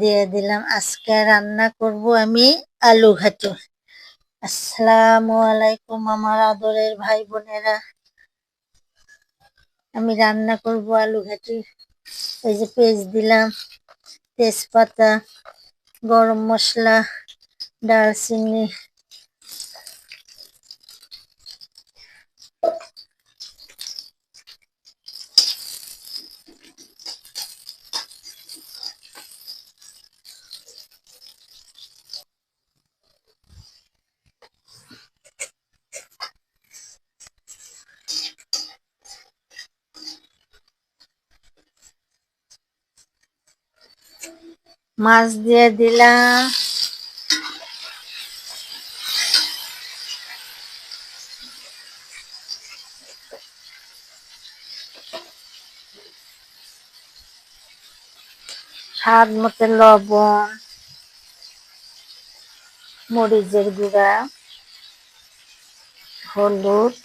দিয়ে দিলাম। আজকে রান্না করব আমি আলু ঘাটু আসসালামু আলাইকুম আমার আদরের ভাই বোনেরা। আমি রান্না করব আলু ঘাটি এই যে পেঁয়াজ দিলাম, তেজপাতা, গরম মশলা দারচিনি মাছ দিয়ে দিলাম। স্বাদ মতো লবণ মরিচের গুঁড়া হলুদ।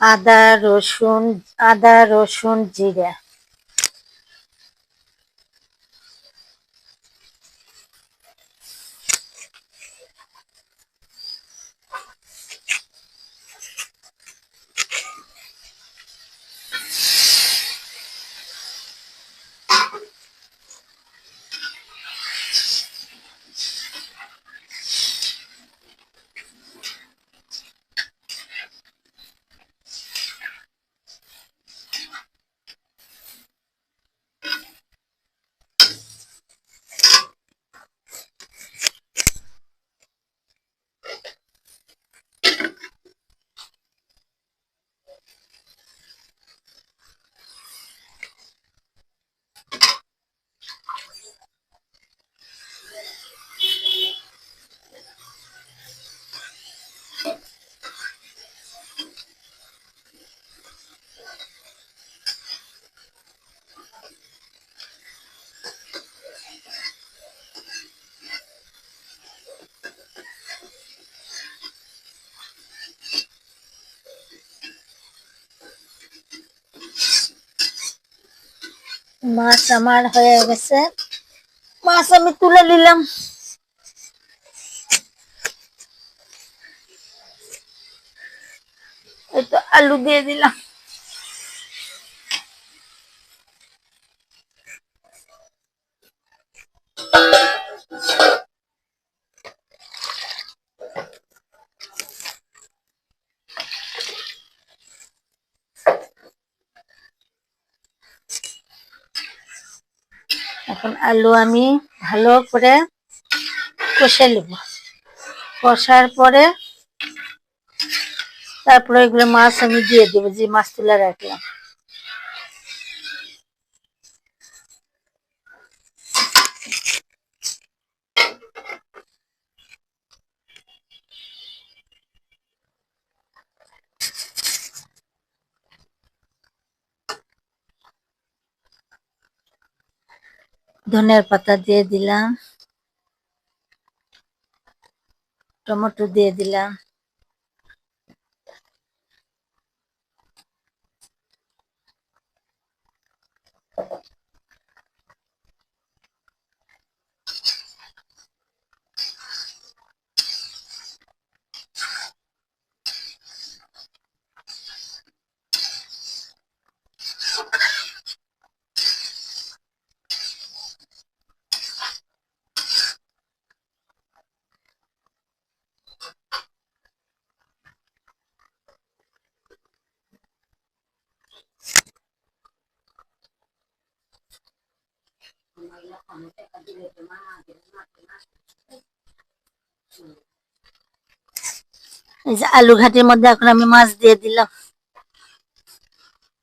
আদা রসুন আদা রসুন জিরা। মাছ আমার হয়ে গেছে। মাছ আমি তুলে নিলাম। এই আলু দিয়ে দিলাম। এখন আলু আমি ভালো করে কষে নেব। কষার পরে তারপরে এগুলো মাছ আমি দিয়ে দেবো, যে মাছ তুলে রাখলাম। ধনের পাতা দিয়ে দিলাম টমেটো দিয়ে দিলাম। আলু ঘাটির মধ্যে এখন আমি মাছ দিয়ে দিলাম।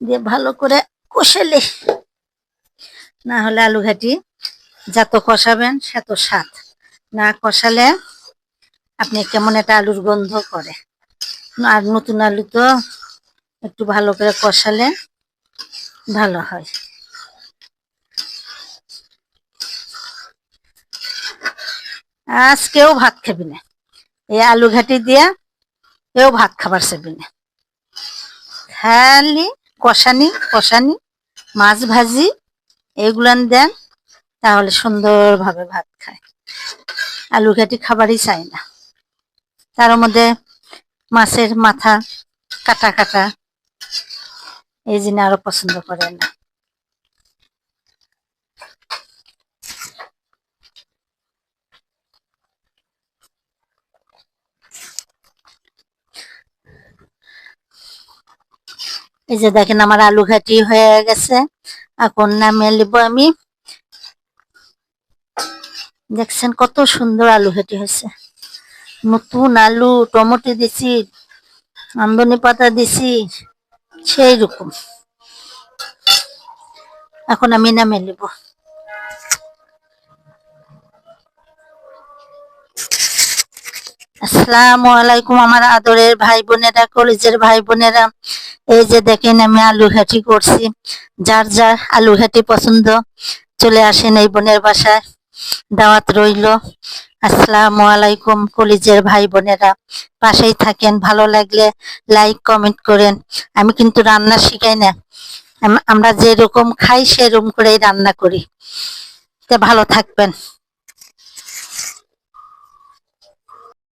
দিয়ে ভালো করে কষেলে না হলে আলু ঘাটি যত কষাবেন সেত স্বাদ। না কষালে আপনি কেমন একটা আলুর গন্ধ করে। আর নতুন আলু তো একটু ভালো করে কষালে ভালো হয়। আজ কেউ ভাত খাবি না। এই আলু ঘাটি দিয়া কেউ ভাত খাবার চাবি না। খালি কষানি কষানি, মাছ ভাজি, এগুলান দেন, তাহলে সুন্দরভাবে ভাত খায়। আলু ঘাটি খাবারই চাই না। তার মধ্যে মাছের মাথা কাটা কাটা, এই জিনিস আরও পছন্দ করে না। এই যে দেখেন আমার আলু ঘাটি হয়ে গেছে। এখন নামিয়ে নিব আমি। দেখছেন কত সুন্দর আলু ঘাটি হয়েছে। নতুন আলু, টমেটো দিছি, আমদনি পাতা দিছি, সেই রকম। এখন আমি নামিয়ে নিব। আসসালামু আলাইকুম আমার আদরের ভাই বোনেরা, কলেজের ভাই বোনেরা। এই যে দেখেন আমি আলু ঘাটি করছি। যার যার আলু ঘাটি পছন্দ, চলে আসেন এই বোনের বাসায়। দাওয়াত রইল। আসসালামু আলাইকুম কলেজের ভাই বোনেরা। পাশেই থাকেন, ভালো লাগলে লাইক, কমেন্ট করেন। আমি কিন্তু রান্না শিখাই না। আম- আমরা যেরকম খাই সেরকম করেই রান্না করি। তে ভালো থাকবেন।